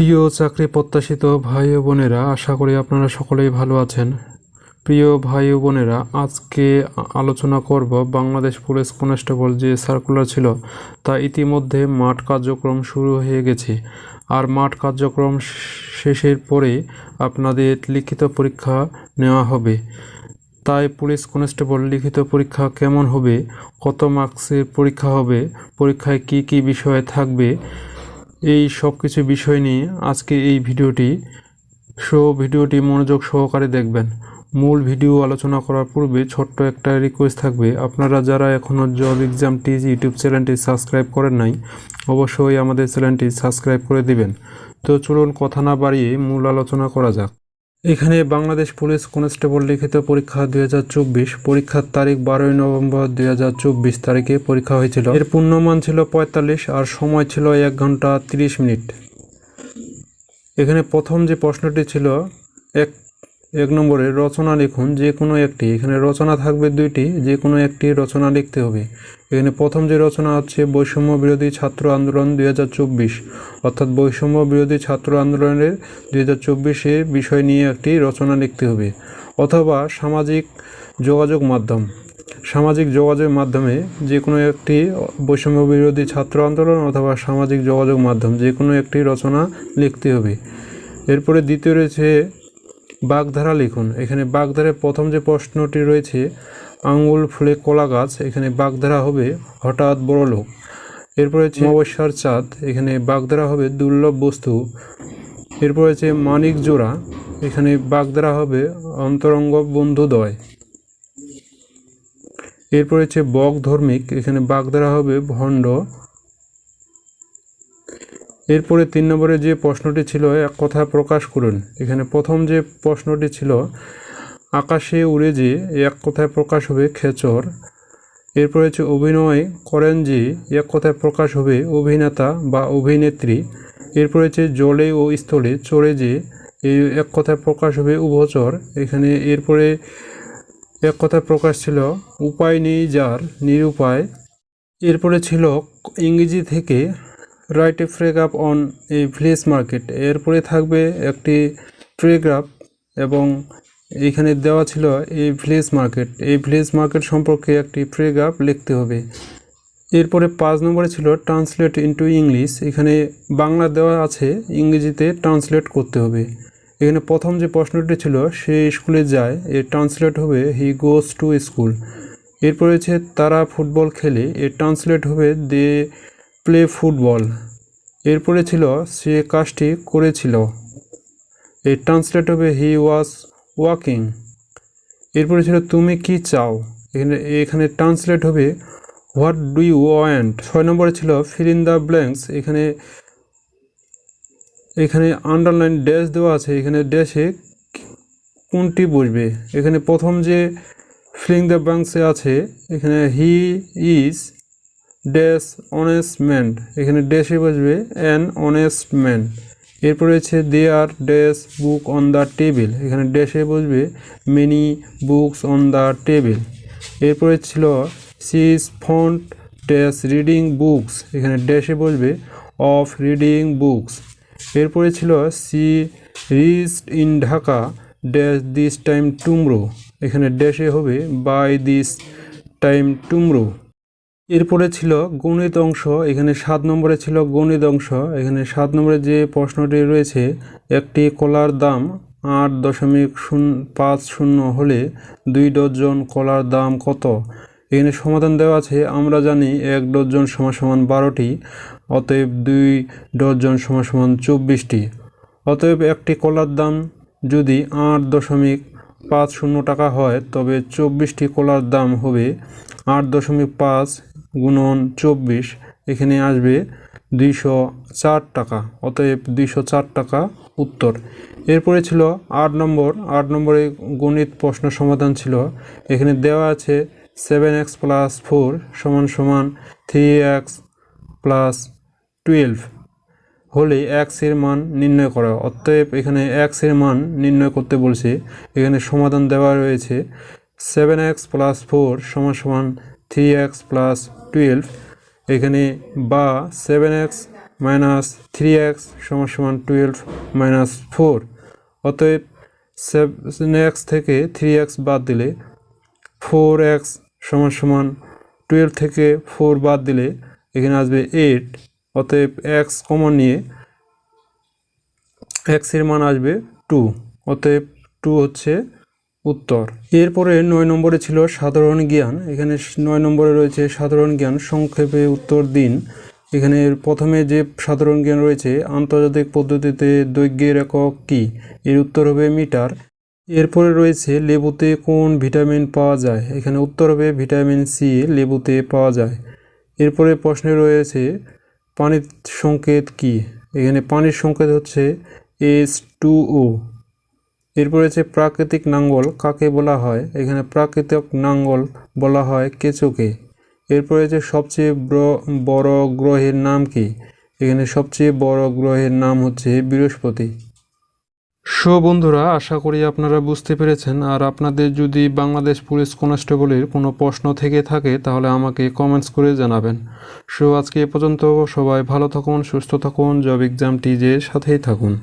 প্রিয় চাকরি প্রত্যাশিত ভাই ও বোনেরা, আশা করি আপনারা সকলেই ভালো আছেন। প্রিয় ভাই ও বোনেরা, আজকে আলোচনা করব বাংলাদেশ পুলিশ কনস্টেবল যে সার্কুলার ছিল, তা ইতিমধ্যে মাঠ কার্যক্রম শুরু হয়ে গেছে। আর মাঠ কার্যক্রম শেষের পরে আপনাদের লিখিত পরীক্ষা নেওয়া হবে। তাই পুলিশ কনস্টেবল লিখিত পরীক্ষা কেমন হবে, কত মার্কসের পরীক্ষা হবে, পরীক্ষায় কি কি বিষয় থাকবে এই সব কিছু বিষয় নিয়ে আজকে এই ভিডিওটি সো ভিডিওটি মনোযোগ সহকারে দেখবেন। মূল ভিডিও আলোচনা করার পূর্বে ছোট্ট একটা রিকোয়েস্ট থাকবে। আপনারা যারা এখনও জব এক্সাম টিজ ইউটিউব চ্যানেলটি সাবস্ক্রাইব করেন নাই, অবশ্যই আমাদের চ্যানেলটি সাবস্ক্রাইব করে দিবেন। তো চলুন কথা না বাড়িয়ে মূল আলোচনা করা যাক। এখানে বাংলাদেশ পুলিশ কনস্টেবল লিখিত পরীক্ষা দুই হাজার চব্বিশ, পরীক্ষার তারিখ বারোই নভেম্বর দুই হাজার চব্বিশ তারিখে পরীক্ষা হয়েছিল। এর পূর্ণমান ছিল পঁয়তাল্লিশ আর সময় ছিল এক ঘণ্টা তিরিশ মিনিট। এখানে প্রথম যে প্রশ্নটি ছিল, এক এক নম্বরে রচনা লিখুন, যে কোনো একটি। এখানে রচনা থাকবে দুইটি, যে কোনো একটি রচনা লিখতে হবে। এখানে প্রথম যে রচনা হচ্ছে বৈষম্য বিরোধী ছাত্র আন্দোলন দুই হাজার চব্বিশ। অর্থাৎ বৈষম্য বিরোধী ছাত্র আন্দোলনের দুই হাজার চব্বিশে বিষয় নিয়ে একটি রচনা লিখতে হবে। অথবা সামাজিক যোগাযোগ মাধ্যম। সামাজিক যোগাযোগ মাধ্যমে যে কোনো একটি বৈষম্য বিরোধী ছাত্র আন্দোলন অথবা সামাজিক যোগাযোগ মাধ্যম, যে কোনো একটি রচনা লিখতে হবে। এরপরে দ্বিতীয় রয়েছে বাগধারা লিখুন। এখানে বাগধারায় প্রথম যে প্রশ্নটি রয়েছে আঙ্গুল ফুলে কলা গাছ, এখানে বাগধারা হবে হঠাৎ বড় লোক। এরপরে হচ্ছে অমাবস্যার চাঁদ, এখানে বাগধারা হবে দুর্লভ বস্তু। এরপর হচ্ছে মানিক জোড়া, এখানে বাগধারা হবে অন্তরঙ্গ বন্ধুদয়। এরপর হচ্ছে বক ধর্মিক, এখানে বাগধারা হবে ভণ্ড। এরপরে তিন নম্বরে যে প্রশ্নটি ছিল, এক কথা প্রকাশ করুন। এখানে প্রথম যে প্রশ্নটি ছিল, আকাশে উড়ে যে এক কথায় প্রকাশ হবে খেচর। এরপরে হচ্ছে অভিনয় করেন যে এক কথায় প্রকাশ হবে অভিনেতা বা অভিনেত্রী। এরপরে হচ্ছে জলে ও স্থলে চড়ে যে এই এক কথায় প্রকাশ হবে উভচর। এখানে এরপরে এক কথায় প্রকাশ ছিল, উপায় নেই যার, নিরুপায়। এরপরে ছিল ইংরেজি থেকে রাইট এ ফ্রেগ্রাফ অন এই ভিলেজ মার্কেট। এরপরে থাকবে একটি প্রেগ্রাফ এবং এখানে দেওয়া ছিল এই ভিলেজ মার্কেট। এই ভিলেজ মার্কেট সম্পর্কে একটি প্রেগ্রাফ লিখতে হবে। এরপরে পাঁচ নম্বরে ছিল ট্রান্সলেট ইন্টু ইংলিশ। এখানে বাংলা দেওয়া আছে, ইংরেজিতে ট্রান্সলেট করতে হবে। এখানে প্রথম যে প্রশ্নটি ছিল, সে স্কুলে যায় এর ট্রান্সলেট হবে, হি গোস টু স্কুল। এরপরে হচ্ছে তারা ফুটবল খেলে এর ট্রান্সলেট হবে, দে প্লে ফুটবল এরপরে ছিল, সে কাজটি করেছিল। এর ট্রান্সলেট হবে হি ওয়াজ ওয়াকিং এরপরে ছিল, তুমি কি চাও? এখানে এখানে ট্রান্সলেট হবে হোয়াট ডু ইউ ওয়ান্ট ছয় নম্বরে ছিল ফিল ইন দ্য ব্ল্যাঙ্কস এখানে এখানে আন্ডারলাইন ড্যাশ দেওয়া আছে। এখানে ড্যাশে কোনটি বসবে? এখানে প্রথম যে ফিলিং দ্য ব্ল্যাঙ্কসে আছে, এখানে he is dash honest man এখানে ড্যাশে বসবে অ্যান অনেস্ট ম্যান এরপরে হচ্ছে they are dash book on the table এখানে ড্যাশে বসবে many books on the table এরপরে ছিল she is fond dash reading books এখানে ড্যাশে বসবে অফ রিডিং বুকস এরপরে ছিল she reached in Dhaka dash this time tomorrow এখানে ড্যাশে হবে বাই দিস টাইম টুমরো এরপরে ছিল গণিত অংশ, এখানে সাত নম্বরে ছিল গণিত অংশ, এখানে সাত নম্বরে যে প্রশ্নটি রয়েছে, একটি কলার দাম আট দশমিক শূন্য পাঁচ শূন্য হলে দুই ডজন কলার দাম কত? এখানে সমাধান দেওয়া আছে, আমরা জানি এক ডজন সমান সমান বারোটি, অতএব দুই ডজন সমান সমান চব্বিশটি। অতএব একটি কলার দাম যদি আট দশমিক পাঁচ শূন্য টাকা হয়, তবে চব্বিশটি কলার দাম হবে আট দশমিক পাঁচ গুণন চব্বিশ, এখানে আসবে দুইশো চার টাকা, অতএব দুইশো চার টাকা উত্তর। এরপরে ছিল আট নম্বর, আট নম্বরে গণিত প্রশ্ন সমাধান ছিল। এখানে দেওয়া আছে সেভেন এক্স প্লাস ফোর সমান সমান থ্রি এক্স প্লাস টুয়েলভ। হলে এক্সের মান নির্ণয় করা। অতএব এখানে এক্সের মান নির্ণয় করতে বলছে। এখানে সমাধান দেওয়া রয়েছে সেভেন এক্স প্লাস ফোর সমান সমান থ্রি এক্স প্লাস টুয়েলভ, এখানে বা seven x minus three x সমান সমান টুয়েলভ মাইনাস ফোর। অতএব সেভেন এক্স থেকে থ্রি এক্স বাদ দিলে ফোর এক্স সমান সমান টুয়েলভ থেকে ফোর বাদ দিলে এখানে আসবে এইট। অতএব এক্স কমন নিয়ে এক্সের মান আসবে টু। অতএব টু হচ্ছে উত্তর। এরপরে নয় নম্বরে ছিল সাধারণ জ্ঞান। এখানে নয় নম্বরে রয়েছে সাধারণ জ্ঞান, সংক্ষেপে উত্তর দিন। এখানে প্রথমে যে সাধারণ জ্ঞান রয়েছে, আন্তর্জাতিক পদ্ধতিতে দৈর্ঘ্যের একক কী? এর উত্তর হবে মিটার। এরপরে রয়েছে লেবুতে কোন ভিটামিন পাওয়া যায়? এখানে উত্তর হবে ভিটামিন সি, লেবুতে পাওয়া যায়। এরপরে প্রশ্নে রয়েছে পানির সংকেত কি? এখানে পানির সংকেত হচ্ছে এস টু ও। এরপর রয়েছে প্রাকৃতিক নাঙ্গল, কাকে বলা হয়? এখানে প্রাকৃতিক নাঙ্গল বলা হয় কেঁচোকে। এরপর রয়েছে সবচেয়ে বড় গ্রহের নাম কি? এখানে সবচেয়ে বড় গ্রহের নাম হচ্ছে বৃহস্পতি। সো বন্ধুরা, আশা করি আপনারা বুঝতে পেরেছেন। আর আপনাদের যদি বাংলাদেশ পুলিশ কনস্টেবলের কোনো প্রশ্ন থেকে থাকে, তাহলে আমাকে কমেন্টস করে জানাবেন। সো আজকে এ পর্যন্ত সবাই ভালো থাকুন, সুস্থ থাকুন, জব এক্সাম টিজের সাথেই থাকুন।